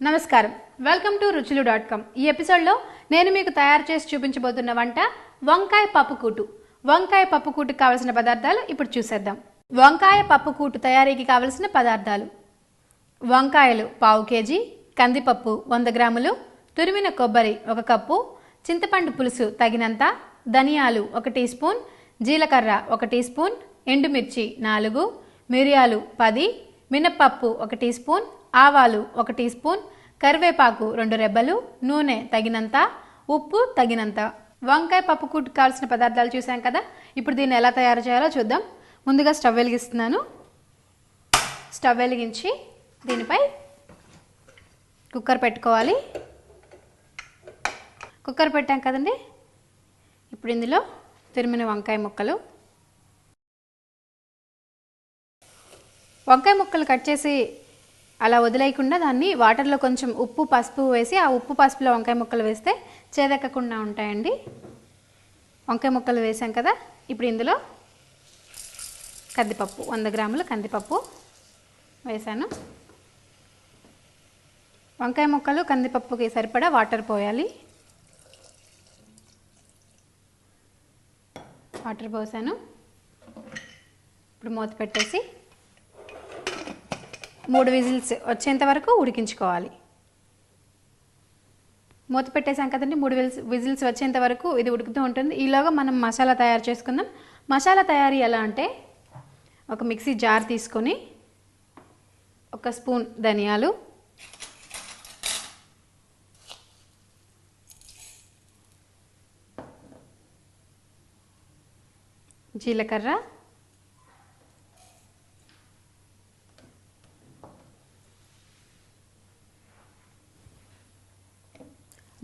నమస్కారం. Welcome to Ruchulu dot com. ఈ ఎపిసోడ్లో నేను మీకు తయారు చేసి చూపించబోతున్న వంట వంకాయ పప్పుకూటు వంకాయ పప్పుకూటుకు కావలసిన పదార్థాలు ఇప్పుడు చూసేద్దాం. వంకాయ పప్పుకూటు తయారీకి కావలసిన పదార్థాలు. వంకాయలు పావు కేజీ కందిపప్పు వంద గ్రాములు తురిమిన కొబ్బరి ఒక కప్పు చింతపండు పులుసు తగినంత ధనియాలు ఒక టీ స్పూన్ జీలకర్ర ఒక టీ స్పూన్ ఎండుమిర్చి నాలుగు మిరియాలు పది మినప్పప్పు ఒక టీ స్పూన్ ఆవాలు ఒక టీ స్పూన్ కరివేపాకు రెండు రెబ్బలు నూనె తగినంత ఉప్పు తగినంత. వంకాయ పప్పు కుట్టు కావాల్సిన పదార్థాలు చూసాం కదా ఇప్పుడు దీన్ని ఎలా తయారు చేయాలో చూద్దాం. ముందుగా స్టవ్ వెలిగిస్తున్నాను. స్టవ్ వెలిగించి దీనిపై కుక్కర్ పెట్టుకోవాలి. కుక్కర్ పెట్టాం కదండి? ఇప్పుడు ఇందులో తురిమిన వంకాయ ముక్కలు. వంకాయ ముక్కలు కట్ చేసి అలా వదిలేయకుండా దాన్ని వాటర్లో కొంచెం ఉప్పు పసుపు వేసి ఆ ఉప్పు పసుపులో వంకాయ ముక్కలు వేస్తే చేదెక్కకుండా ఉంటాయండి. వంకాయ ముక్కలు వేసాం కదా ఇప్పుడు ఇందులో కందిపప్పు వంద గ్రాముల కందిపప్పు వేసాను. వంకాయ ముక్కలు కందిపప్పుకి సరిపడా వాటర్ పోయాలి. వాటర్ పోసాను. ఇప్పుడు మూత పెట్టేసి మూడు విజిల్స్ వచ్చేంత వరకు ఉడికించుకోవాలి. మూత పెట్టేసాం కదండి మూడు విజిల్స్ విజిల్స్ వచ్చేంత వరకు ఇది ఉడుకుతూ ఉంటుంది. ఈలోగా మనం మసాలా తయారు చేసుకుందాం. మసాలా తయారీ ఎలా అంటే ఒక మిక్సీ జార్ తీసుకొని ఒక స్పూన్ ధనియాలు జీలకర్ర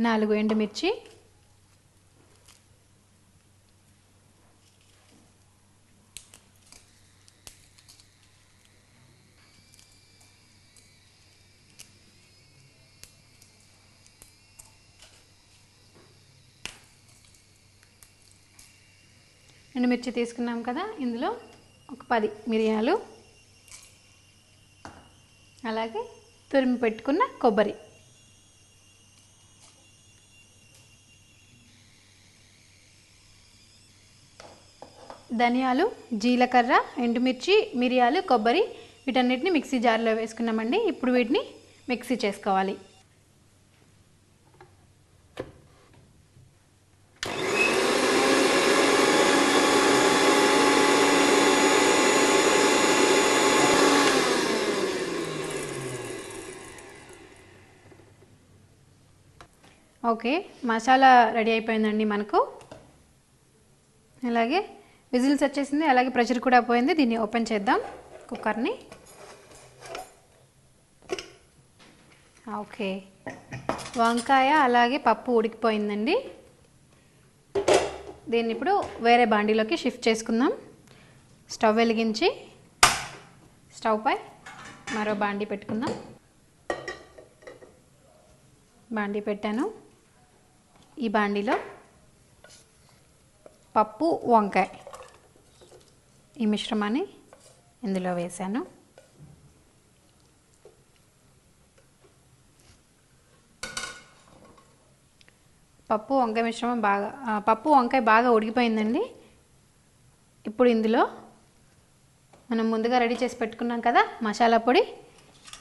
నాలుగు ఎండుమిర్చి. ఎండుమిర్చి తీసుకున్నాం కదా ఇందులో ఒక పది మిరియాలు. అలాగే తురిమి పెట్టుకున్న కొబ్బరి. ధనియాలు జీలకర్ర ఎండుమిర్చి మిరియాలు కొబ్బరి వీటన్నిటిని మిక్సీ జార్లో వేసుకున్నామండి. ఇప్పుడు వీటిని మిక్సీ చేసుకోవాలి. ఓకే మసాలా రెడీ అయిపోయిందండి మనకు. అలాగే విజిల్స్ వచ్చేసింది అలాగే ప్రెషర్ కూడా పోయింది. దీన్ని ఓపెన్ చేద్దాం. కుక్కర్ని. ఓకే. వంకాయ అలాగే పప్పు ఉడికిపోయిందండి. దీన్ని ఇప్పుడు వేరే బాండీలోకి షిఫ్ట్ చేసుకుందాం. స్టవ్ వెలిగించి స్టవ్ పై మరో బాండీ పెట్టుకుందాం. బాండీ పెట్టాను. ఈ బాండీలో పప్పు వంకాయ. ఈ మిశ్రమాన్ని ఇందులో వేసాను పప్పు వంకాయ మిశ్రమం బాగా పప్పు వంకాయ బాగా ఉడికిపోయిందండి. ఇప్పుడు ఇందులో మనం ముందుగా రెడీ చేసి పెట్టుకున్నాం కదా మసాలా పొడి.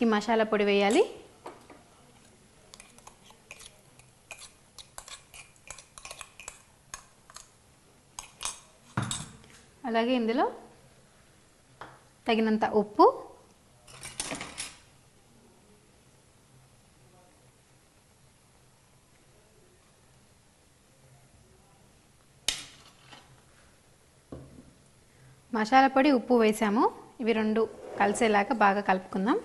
ఈ మసాలా పొడి వేయాలి. అలాగే ఇందులో తగినంత ఉప్పు మసాలా పొడి ఉప్పు వేసాము. ఇవి రెండు కలిసేలాగా బాగా కలుపుకుందాం.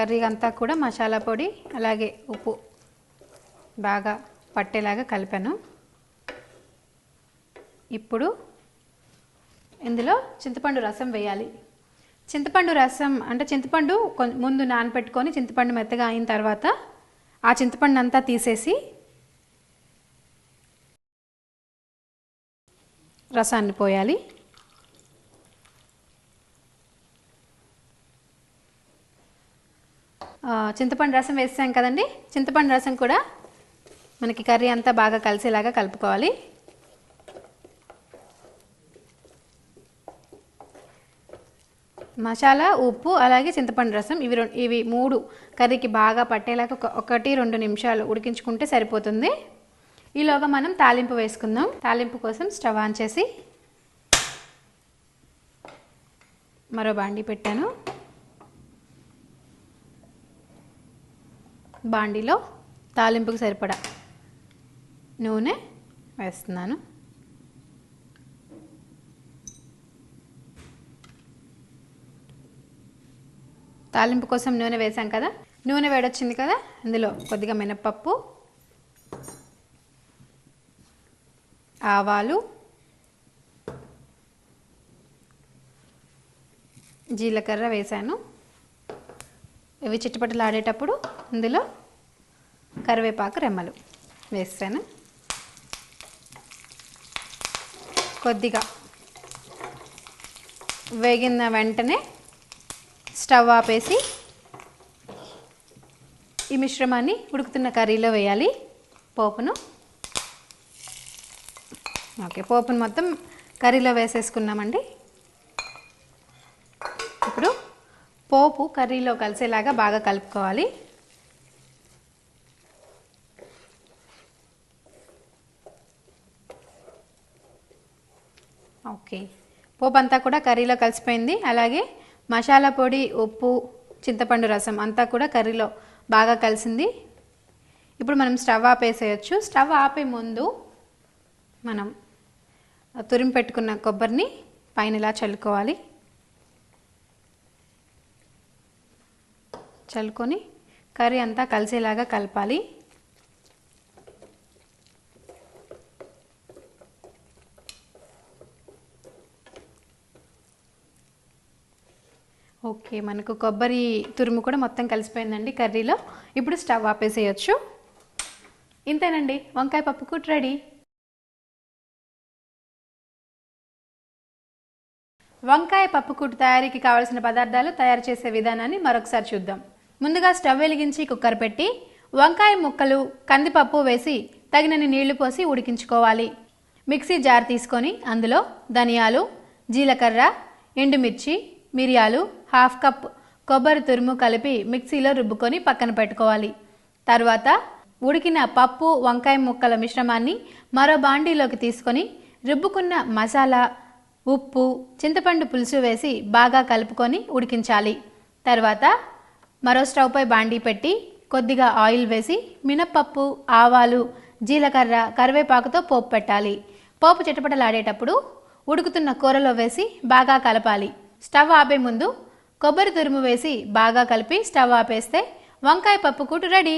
కర్రీ అంతా కూడా మసాలా పొడి అలాగే ఉప్పు బాగా పట్టేలాగా కలిపాను. ఇప్పుడు ఇందులో చింతపండు రసం వేయాలి. చింతపండు రసం అంటే చింతపండు కొం- ముందు నానపెట్టుకొని చింతపండు మెత్తగా అయిన తర్వాత ఆ చింతపండు అంతా తీసేసి రసాన్ని పోయాలి. చింతపండు రసం వేసాం కదండి? చింతపండు రసం కూడా మనకి కర్రీ అంతా బాగా కలిసేలాగా కలుపుకోవాలి. మసాలా ఉప్పు అలాగే చింతపండు రసం ఇవి రెండు ఇవి మూడు కర్రీకి బాగా పట్టేలాగా ఒక ఒకటి రెండు నిమిషాలు ఉడికించుకుంటే సరిపోతుంది. ఈలోగా మనం తాలింపు వేసుకుందాం. తాలింపు కోసం స్టవ్ ఆన్ చేసి మరో బాండి పెట్టాను. బాండీలో తాలింపుకు సరిపడా నూనె వేస్తున్నాను. తాలింపు కోసం నూనె వేసాం కదా? నూనె వేడొచ్చింది కదా? అందులో కొద్దిగా మినప్పప్పు ఆవాలు జీలకర్ర వేసాను ఇవి చిట్టుపట్టలు ఆడేటప్పుడు ఇందులో కరివేపాకు రెమ్మలు. వేస్తాను? కొద్దిగా. వేగిన వెంటనే స్టవ్ ఆపేసి ఈ మిశ్రమాన్ని ఉడుకుతున్న కర్రీలో వేయాలి. పోపును. ఓకే పోపును మొత్తం కర్రీలో వేసేసుకున్నామండి. ఇప్పుడు పోపు కర్రీలో కలిసేలాగా బాగా కలుపుకోవాలి. ఓకే. పోపు అంతా కూడా కర్రీలో కలిసిపోయింది. అలాగే మసాలా పొడి ఉప్పు చింతపండు రసం అంతా కూడా కర్రీలో బాగా కలిసింది. ఇప్పుడు మనం స్టవ్ ఆపేసేయచ్చు. స్టవ్ ఆపే ముందు మనం తురిమి పెట్టుకున్న కొబ్బరిని పైన ఇలా చల్లుకోవాలి. చల్లుకొని కర్రీ అంతా కలిసేలాగా కలపాలి. ఓకే మనకు కొబ్బరి తురుము కూడా మొత్తం కలిసిపోయిందండి కర్రీలో. ఇప్పుడు స్టవ్ ఆపేసేయచ్చు. ఇంతేనండి వంకాయ పప్పు కూట రెడీ. వంకాయ పప్పుకూటు తయారీకి కావలసిన పదార్థాలు తయారు చేసే విధానాన్ని మరొకసారి చూద్దాం. ముందుగా స్టవ్ వెలిగించి కుక్కర్ పెట్టి వంకాయ ముక్కలు కందిపప్పు వేసి తగినన్ని నీళ్ళు పోసి ఉడికించుకోవాలి. మిక్సీ జార్ తీసుకొని అందులో ధనియాలు జీలకర్ర ఎండుమిర్చి మిరియాలు హాఫ్ కప్ కొబ్బరి తురుము కలిపి మిక్సీలో రుబ్బుకొని పక్కన పెట్టుకోవాలి. తర్వాత ఉడికిన పప్పు వంకాయ ముక్కల మిశ్రమాన్ని మరో బాండీలోకి తీసుకొని రుబ్బుకున్న మసాలా ఉప్పు చింతపండు పులుసు వేసి బాగా కలుపుకొని ఉడికించాలి. తర్వాత మరో స్టవ్పై బాండీ పెట్టి కొద్దిగా ఆయిల్ వేసి మినప్పప్పు ఆవాలు జీలకర్ర కరివేపాకుతో పోపు పెట్టాలి. పోపు చిటపటలాడేటప్పుడు ఉడుకుతున్న కూరలో వేసి బాగా కలపాలి. స్టవ్ ఆపే ముందు కొబ్బరి తురుము వేసి బాగా కలిపి స్టవ్ ఆపేస్తే వంకాయ పప్పు కూటు రెడీ.